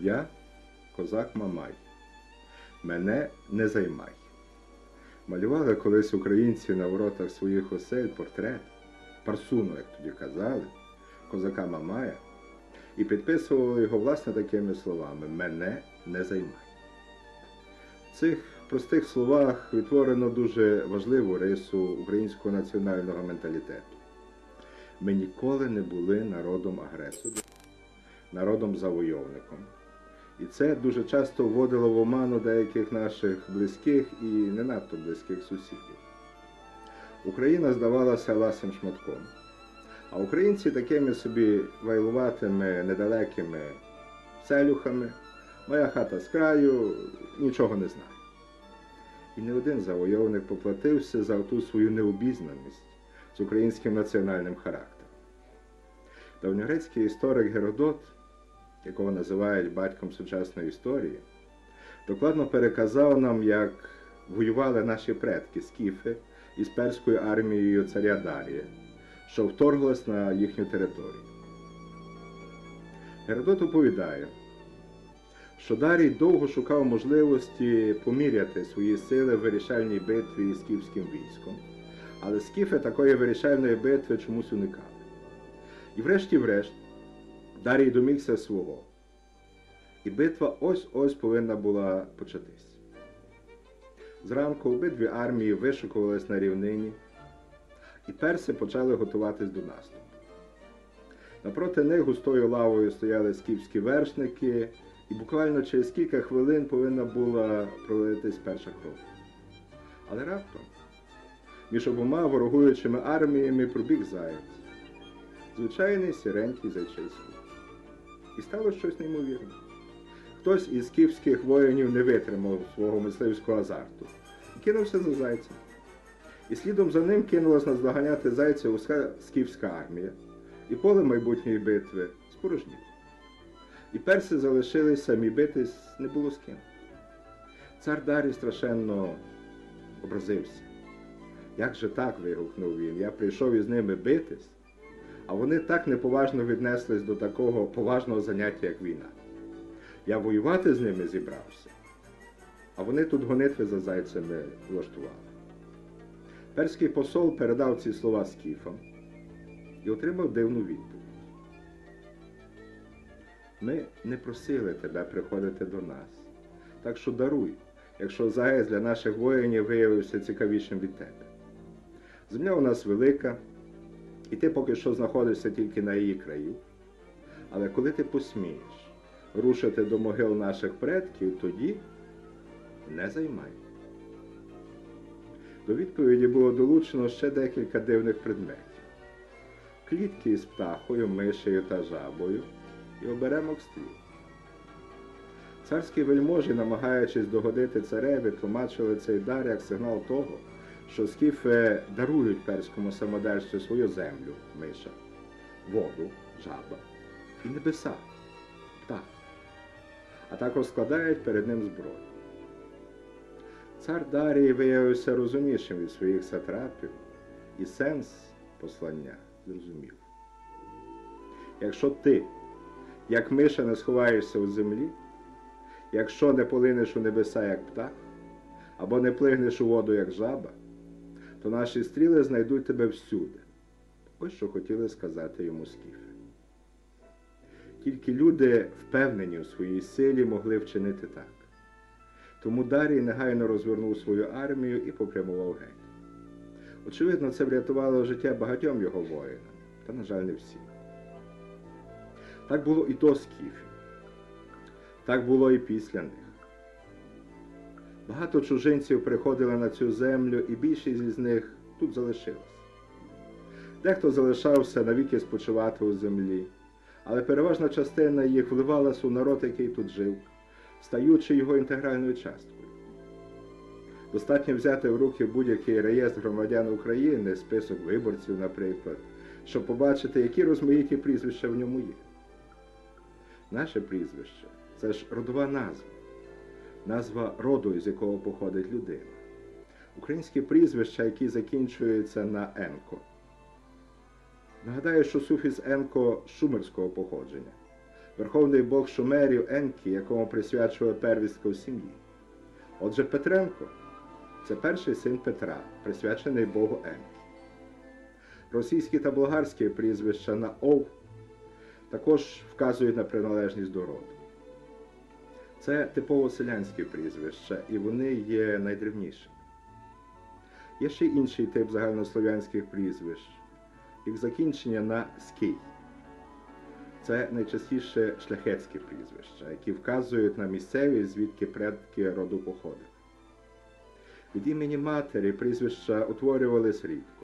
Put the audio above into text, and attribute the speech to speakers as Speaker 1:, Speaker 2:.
Speaker 1: Я козак Мамай. Мене не займай. Малювали колись українці на воротах своїх осель портрет, парсуну, як тоді казали, козака Мамая, і підписували його власне такими словами Мене не займай. В цих простих словах відтворено дуже важливу рису українського національного менталітету. Ми ніколи не були народом агресором, народом завойовником. І це дуже часто вводило в оману деяких наших близьких і не надто близьких сусідів. Україна здавалася ласим шматком, а українці такими собі вайлуватими, недалекими селюхами, моя хата з краю, нічого не знає. І не один завойовник поплатився за ту свою необізнаність з українським національним характером. Давньогрецький історик Геродот, якого називають батьком сучасної історії, докладно переказав нам, як воювали наші предки скіфи із перською армією царя Дарія, що вторглась на їхню територію. Геродот оповідає, що Дарій довго шукав можливості поміряти свої сили в вирішальній битві з скіфським військом, але скіфи такої вирішальної битви чомусь уникали. І врешті-врешт Дарій домігся свого. І битва ось-ось повинна була початись. Зранку обидві армії вишикувались на рівнині, і перси почали готуватись до наступу. Напроти них густою лавою стояли скіфські вершники, і буквально через кілька хвилин повинна була пролитись перша кров. Але раптом між обома ворогуючими арміями пробіг заяць звичайний сіренький зайчиський. І стало щось неймовірне. Хтось із скіфських воїнів не витримав свого мисливського азарту кинувся за зайцем. І слідом за ним кинулась наздоганяти зайця уся скіфська армія, і поле майбутньої битви спорожніло. І перси залишились самі битись не було з ким. Цар Дарій страшенно образився. Як же так? вигукнув він. Я прийшов із ними битись, а вони так неповажно віднеслись до такого поважного заняття, як війна. Я воювати з ними зібрався, а вони тут гонитви за зайцями влаштували. Перський посол передав ці слова скіфам і отримав дивну відповідь. Ми не просили тебе приходити до нас, так що даруй, якщо заєць для наших воїнів виявився цікавішим від тебе. Земля у нас велика, і ти поки що знаходишся тільки на її краю. Але коли ти посмієш рушити до могил наших предків, тоді не займай. До відповіді було долучено ще декілька дивних предметів: клітки із птахою, мишею та жабою і оберемок стріл. Царські вельможі, намагаючись догодити цареві, тлумачили цей дар як сигнал того, що скіфи дарують перському самодержцю свою землю, миша, воду, жаба і небеса, птах, а також складають перед ним зброю. Цар Дарій виявився розумнішим від своїх сатрапів і сенс послання зрозумів. Якщо ти, як миша, не сховаєшся у землі, якщо не полинеш у небеса, як птах, або не плигнеш у воду, як жаба, то наші стріли знайдуть тебе всюди. Ось що хотіли сказати йому скіфи. Тільки люди, впевнені у своїй силі, могли вчинити так. Тому Дарій негайно розвернув свою армію і попрямував геть. Очевидно, це врятувало життя багатьом його воїнам, та, на жаль, не всім. Так було і до скіфів. Так було і після них. Багато чужинців приходили на цю землю, і більшість із них тут залишилась. Дехто залишався навіки спочивати у землі, але переважна частина їх вливалась у народ, який тут жив, стаючи його інтегральною часткою. Достатньо взяти в руки будь-який реєстр громадян України, список виборців, наприклад, щоб побачити, які розмаїті прізвища в ньому є. Наше прізвище це ж родова назва назва роду, з якого походить людина. Українські прізвища, які закінчуються на енко. Нагадаю, що суфікс енко шумерського походження. Верховний Бог Шумерів Енкі, якому присвячували первістка в сім'ї. Отже, Петренко це перший син Петра, присвячений Богу Енкі. Російські та болгарські прізвища на Ов також вказують на приналежність до роду. Це типово селянські прізвища, і вони є найдревнішими. Є ще інший тип загальнослов'янських прізвищ, їх закінчення на скій. Це найчастіше шляхетські прізвища, які вказують на місцевість, звідки предки роду походили. Від імені матері прізвища утворювались рідко.